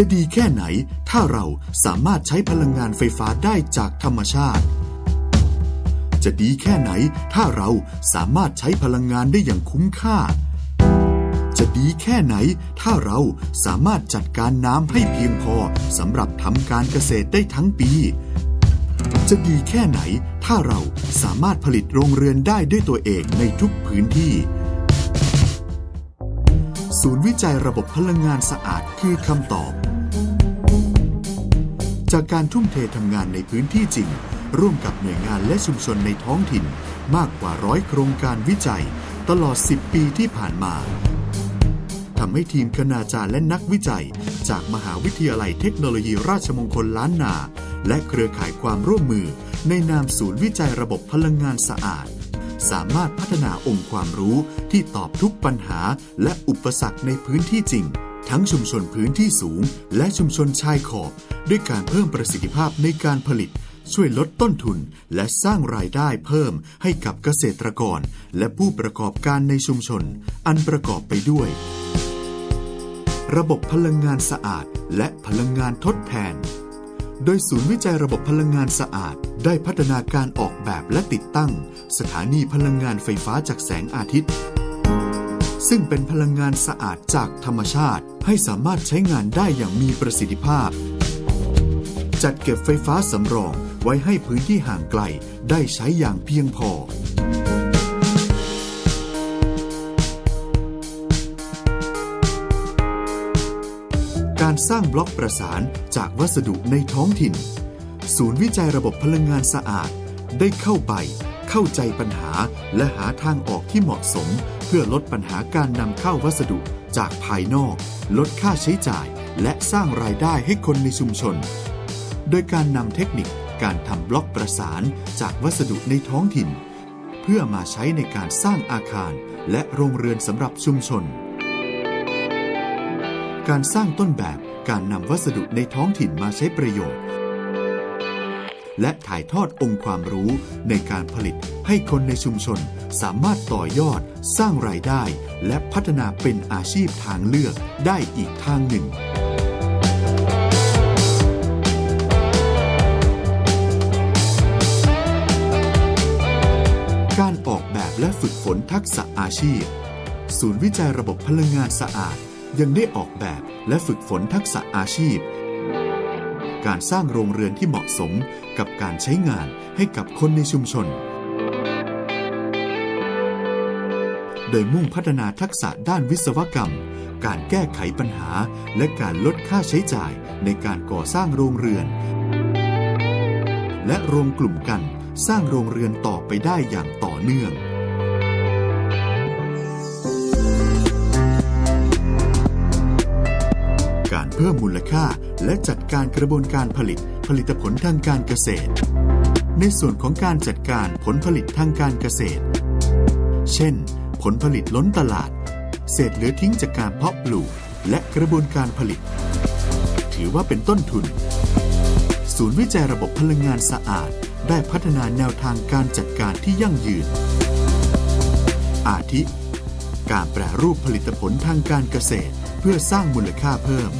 จะดีแค่ไหน ถ้าเราสามารถใช้พลังงานไฟฟ้าได้จากธรรมชาติ จะดีแค่ไหน ถ้าเราสามารถใช้พลังงานได้อย่างคุ้มค่า จะดีแค่ไหน ถ้าเราสามารถจัดการน้ำให้เพียงพอสำหรับทำการเกษตรได้ทั้งปี จะดีแค่ไหน ถ้าเราสามารถผลิตโรงเรือนได้ด้วยตัวเองในทุกพื้นที่ศูนย์วิจัยระบบพลังงานสะอาดคือคำตอบ จากการทุ่มเททำงานในพื้นที่จริง ร่วมกับหน่วยงานและชุมชนในท้องถิ่น มากกว่าร้อยโครงการวิจัย ตลอด 10 ปีที่ผ่านมาทำให้ทีมคณาจารย์และนักวิจัย จากมหาวิทยาลัยเทคโนโลยีราชมงคลล้านนา และเครือข่ายความร่วมมือ ในนามศูนย์วิจัยระบบพลังงานสะอาด สามารถพัฒนาองค์ความรู้ที่ตอบทุกปัญหาและอุปสรรคในพื้นที่จริง ทั้งชุมชนพื้นที่สูง และชุมชนชายขอบ ด้วยการเพิ่มประสิทธิภาพในการผลิต ช่วยลดต้นทุน และสร้างรายได้เพิ่มให้กับเกษตรกร และผู้ประกอบการในชุมชน อันประกอบไปด้วย ระบบพลังงานสะอาด และพลังงานทดแทน โดยศูนย์วิจัยระบบพลังงานสะอาด ได้พัฒนาการออกแบบและติดตั้ง สถานีพลังงานไฟฟ้าจากแสงอาทิตย์ ซึ่งเป็นพลังงานสะอาดจากธรรมชาติ ให้สามารถใช้งานได้อย่างมีประสิทธิภาพ จัดเก็บไฟฟ้าสำรองไว้ให้พื้นที่ห่างไกลได้ใช้อย่างเพียงพอการสร้างบล็อกประสานจากวัสดุในท้องถิ่น ศูนย์วิจัยระบบพลังงานสะอาดได้เข้าไป เข้าใจปัญหาและหาทางออกที่เหมาะสม เพื่อลดปัญหาการนำเข้าวัสดุจากภายนอก ลดค่าใช้จ่าย และสร้างรายได้ให้คนในชุมชน โดยการนำเทคนิคการทำบล็อกประสานจากวัสดุในท้องถิ่น เพื่อมาใช้ในการสร้างอาคารและโรงเรือนสำหรับชุมชน การสร้างต้นแบบการนำวัสดุในท้องถิ่นมาใช้ประโยชน์ และถ่ายทอดองค์ความรู้ในการผลิตให้คนในชุมชนสามารถต่อยอด สร้างรายได้ และพัฒนาเป็นอาชีพทางเลือกได้อีกทางหนึ่งการออกแบบและฝึกฝนทักษะอาชีพ ศูนย์วิจัยระบบพลังงานสะอาด ยังได้ออกแบบและฝึกฝนทักษะอาชีพ การสร้างโรงเรือนที่เหมาะสมกับการใช้งานให้กับคนในชุมชน โดยมุ่งพัฒนาทักษะด้านวิศวกรรม การแก้ไขปัญหา และการลดค่าใช้จ่ายในการก่อสร้างโรงเรือน และรวมกลุ่มกันสร้างโรงเรือนต่อไปได้อย่างต่อเนื่อง เพิ่มมูลค่า และจัดการกระบวนการผลิต ผลิตผลทางการเกษตร ในส่วนของการจัดการผลผลิตทางการเกษตร เช่น ผลผลิตล้นตลาด เศษเหลือทิ้งจากการเพาะปลูก และกระบวนการผลิต ถือว่าเป็นต้นทุน ศูนย์วิจัยระบบพลังงานสะอาด ได้พัฒนาแนวทางการจัดการที่ยั่งยืน อาทิ การแปรรูปผลิตผลทางการเกษตรเพื่อสร้างมูลค่าเพิ่ม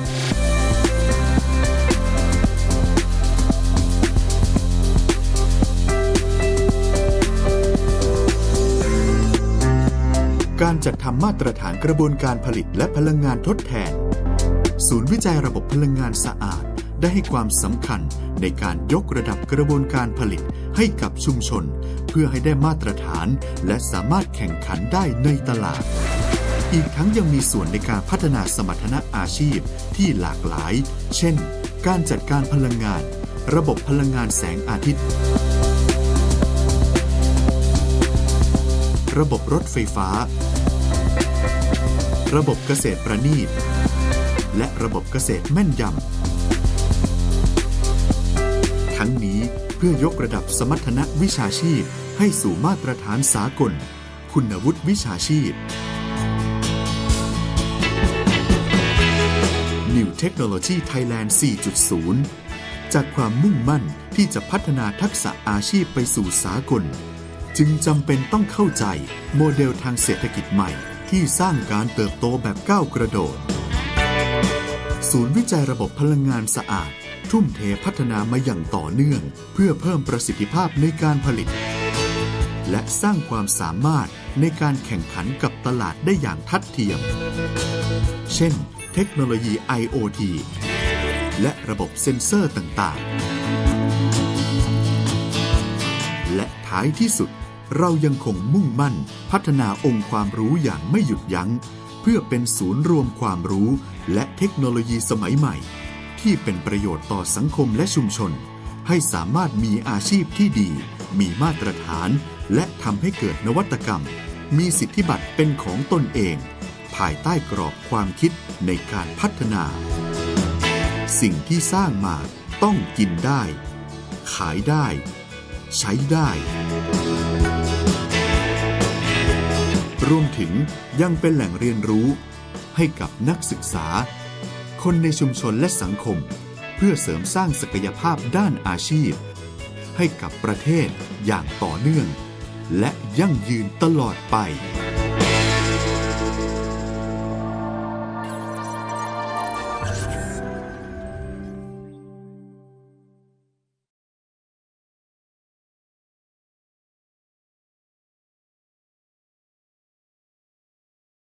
การจัดทำมาตรฐานกระบวนการผลิตและพลังงานทดแทน ศูนย์วิจัยระบบพลังงานสะอาด ได้ให้ความสำคัญในการยกระดับกระบวนการผลิตให้กับชุมชน เพื่อให้ได้มาตรฐาน และสามารถแข่งขันได้ในตลาด อีกทั้งยังมีส่วนในการพัฒนาสมรรถนะอาชีพที่หลากหลาย เช่น การจัดการพลังงาน ระบบพลังงานแสงอาทิตย์ ระบบรถไฟฟ้า ระบบเกษตรประณีต และระบบเกษตรแม่นยำ ทั้งนี้เพื่อยกระดับสมรรถนะวิชาชีพให้สู่มาตรฐานสากล คุณวุฒิวิชาชีพ New Technology Thailand 4.0 จากความมุ่งมั่นที่จะพัฒนาทักษะอาชีพไปสู่สากล จึงจำเป็นต้องเข้าใจโมเดลทางเศรษฐกิจใหม่ที่สร้างการเติบโตแบบก้าวกระโดด ศูนย์วิจัยระบบพลังงานสะอาด ทุ่มเทพัฒนามาอย่างต่อเนื่อง เพื่อเพิ่มประสิทธิภาพในการผลิต และสร้างความสามารถในการแข่งขันกับตลาดได้อย่างทัดเทียม เช่น เทคโนโลยี IoT และระบบเซ็นเซอร์ต่างๆ ท้ายที่สุด เรายังคงมุ่งมั่น พัฒนาองค์ความรู้อย่างไม่หยุดยัง้ง เพื่อเป็นศูนย์รวมความรู้ และเทคโนโลยีสมัยใหม่ ที่เป็นประโยชน์ต่อสังคมและชุมชน ให้สามารถมีอาชีพที่ดี มีมาตรฐาน และทำให้เกิดนวัตกรรม มีสิทธิบัตรเป็นของตนเอง ภายใต้กรอบความคิดในการพัฒนา สิ่งที่สร้างมาต้องกินได้ ขายได้ ใช้ได้ รวมถึงยังเป็นแหล่งเรียนรู้ ให้กับนักศึกษา คนในชุมชนและสังคม เพื่อเสริมสร้างศักยภาพด้านอาชีพ ให้กับประเทศอย่างต่อเนื่อง และยั่งยืนตลอดไป